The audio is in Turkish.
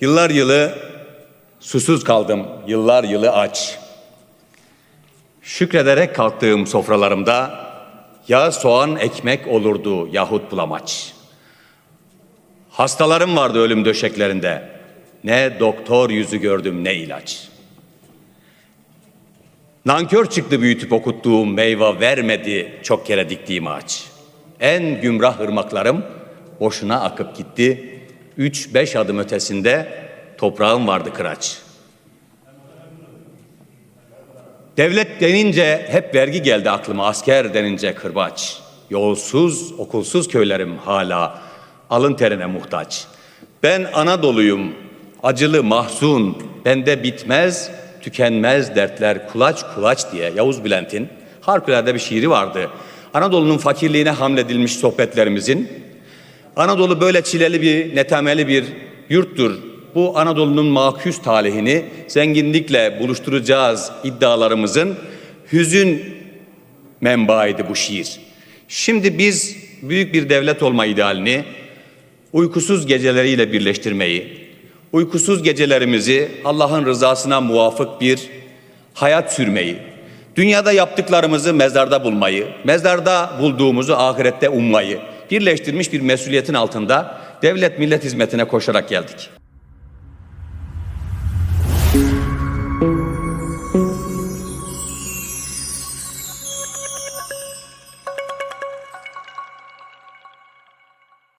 Yıllar yılı susuz kaldım, yıllar yılı aç. Şükrederek kalktığım sofralarımda ya soğan ekmek olurdu yahut bulamaç. Hastalarım vardı ölüm döşeklerinde. Ne doktor yüzü gördüm ne ilaç. Nankör çıktı büyütüp okuttuğum meyve vermedi çok kere diktiğim ağaç. En gümrah ırmaklarım boşuna akıp gitti. Üç beş adım ötesinde toprağım vardı kıraç. Devlet denince hep vergi geldi aklıma, asker denince kırbaç. Yolsuz, okulsuz köylerim hala alın terine muhtaç. Ben Anadolu'yum, acılı mahzun, bende bitmez, tükenmez dertler kulaç kulaç diye Yavuz Bülent'in harikulade bir şiiri vardı. Anadolu'nun fakirliğine hamledilmiş sohbetlerimizin Anadolu böyle çileli bir, netemeli bir yurttur. Bu Anadolu'nun maküs talihini zenginlikle buluşturacağız iddialarımızın hüzün menbaıydı bu şiir. Şimdi biz büyük bir devlet olma idealini uykusuz geceleriyle birleştirmeyi, uykusuz gecelerimizi Allah'ın rızasına muvafık bir hayat sürmeyi, dünyada yaptıklarımızı mezarda bulmayı, mezarda bulduğumuzu ahirette ummayı birleştirmiş bir mesuliyetin altında devlet millet hizmetine koşarak geldik.